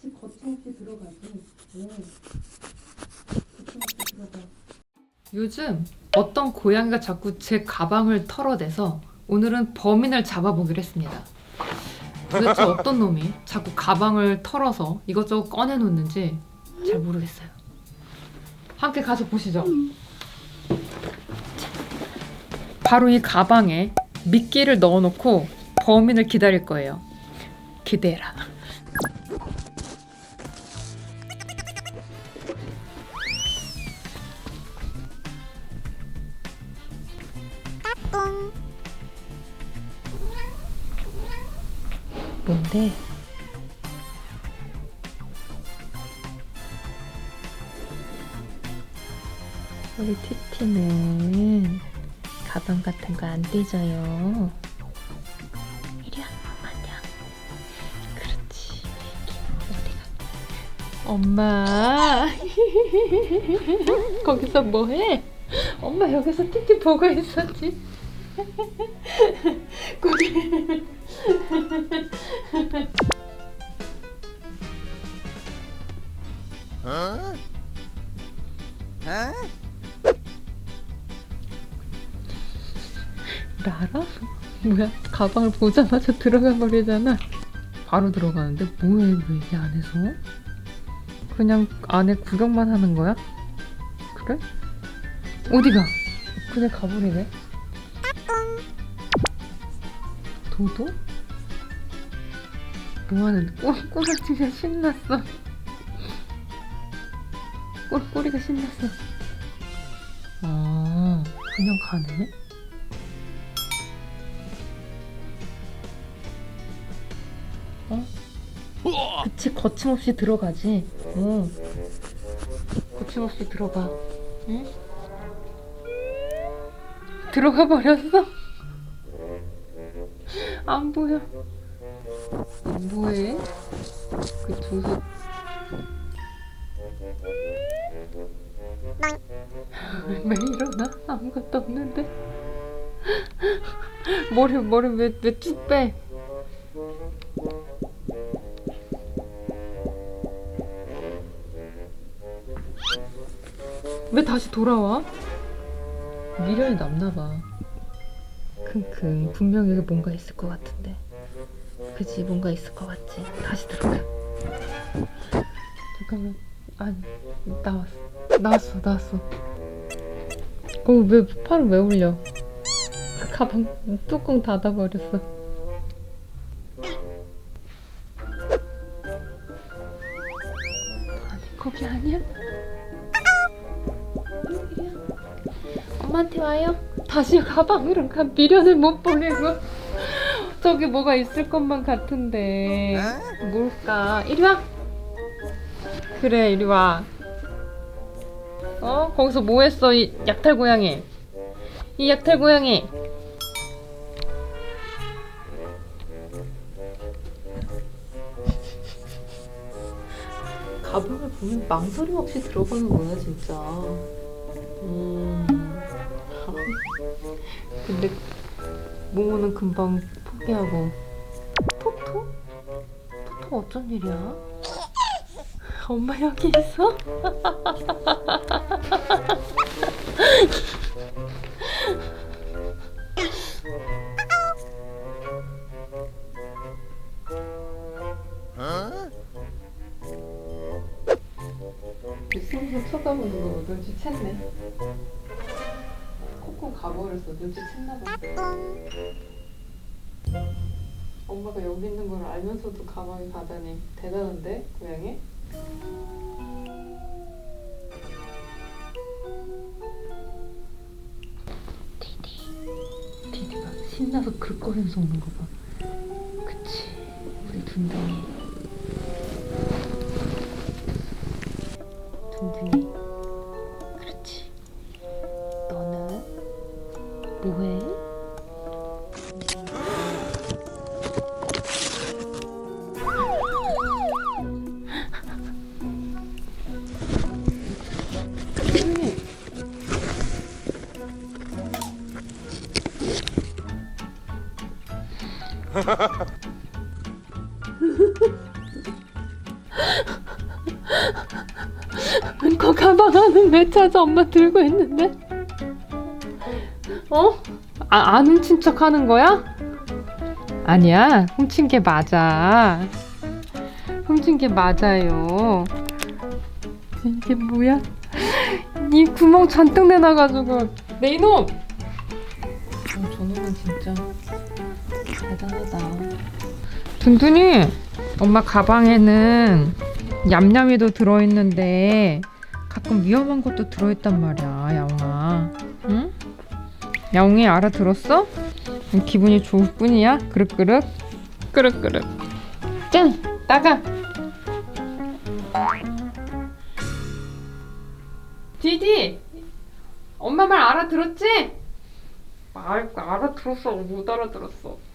그치 거침없이 들어가지. 네. 거침없이 들어가. 요즘 어떤 고양이가 자꾸 제 가방을 털어대서 오늘은 범인을 잡아보기로 했습니다. 도대체 어떤 놈이 자꾸 가방을 털어서 이것저것 꺼내놓는지 잘 모르겠어요. 함께 가서 보시죠. 바로 이 가방에 미끼를 넣어놓고 범인을 기다릴 거예요. 기대라. 뭔데? 우리 티티는 가방 같은 거 안 떼져요. 이리 와, 안녕. 그렇지. 어디가? 엄마. 거기서 뭐 해? 엄마 여기서 티티 보고 있었지. 꼬리. Huh? Huh? 나 알아? 뭐야? 가방을 보자마자 들어가 버리잖아. 바로 들어가는데 뭐해 왜이 안에서? 그냥 안에 구경만 하는 거야? 그래? 어디가? 그냥 가버리네. 도도? 뭐하는 꼬, 꼬라지가 신났어. 꼬, 꼬리가 신났어. 아, 그냥 가네? 그치 거침없이 들어가지. 응. 거침없이 들어가. 응? 들어가 버렸어. 안 보여. 뭐해? 그 두수. 왜 일어나? 아무것도 없는데. 머리 머리 왜왜쭉 빼? 왜 다시 돌아와? 미련이 남나봐. 킁킁 분명히 여기 뭔가 있을 것 같은데. 그지 뭔가 있을 것 같지. 다시 들어가. 잠깐만. 아니 나왔어. 나왔어 나왔어. 어왜 팔을 왜 올려? 가방 뚜껑 닫아버렸어. 아니 거기 아니야? 여기야. 엄마한테 와요. 다시 가방으로 가 미련을 못 보내고 저기 뭐가 있을 것만 같은데 뭘까? 이리 와. 그래 이리 와. 어 거기서 뭐 했어 이 약탈 고양이? 이 약탈 고양이. 가방을 보면 망설임 없이 들어가는 거야 진짜. 근데 모모는 금방 포기하고 토토? 토토 어쩐 일이야? 엄마 여기 있어? 쳐다보는 거 눈치 챘네. 콕콕 가버렸어. 눈치챘나 봐. 엄마가 여기 있는 걸 알면서도 가방에 가다니 대단한데 고양이? 신나서 글거리면서 오는 거 봐. 그치 우리 둔둥이 둥둥이 그 가방 안은 왜 찾아 엄마 들고 있는데? 어? 아, 안 훔친 척 하는 거야? 아니야, 훔친 게 맞아. 훔친 게 맞아요. 이게 뭐야? 이 구멍 잔뜩 내놔가지고. 네 이놈! 어, 저놈은 진짜. 대단하다. 둔둔이, 엄마 가방에는 얌얌이도 들어있는데 가끔 위험한 것도 들어있단 말이야, 야옹아. 응? 야옹이 알아들었어? 기분이 좋을 뿐이야? 그릇그릇? 그릇그릇. 짠! 따가! 디디! 엄마 말 알아들었지? 말 알아들었어. 못 알아들었어.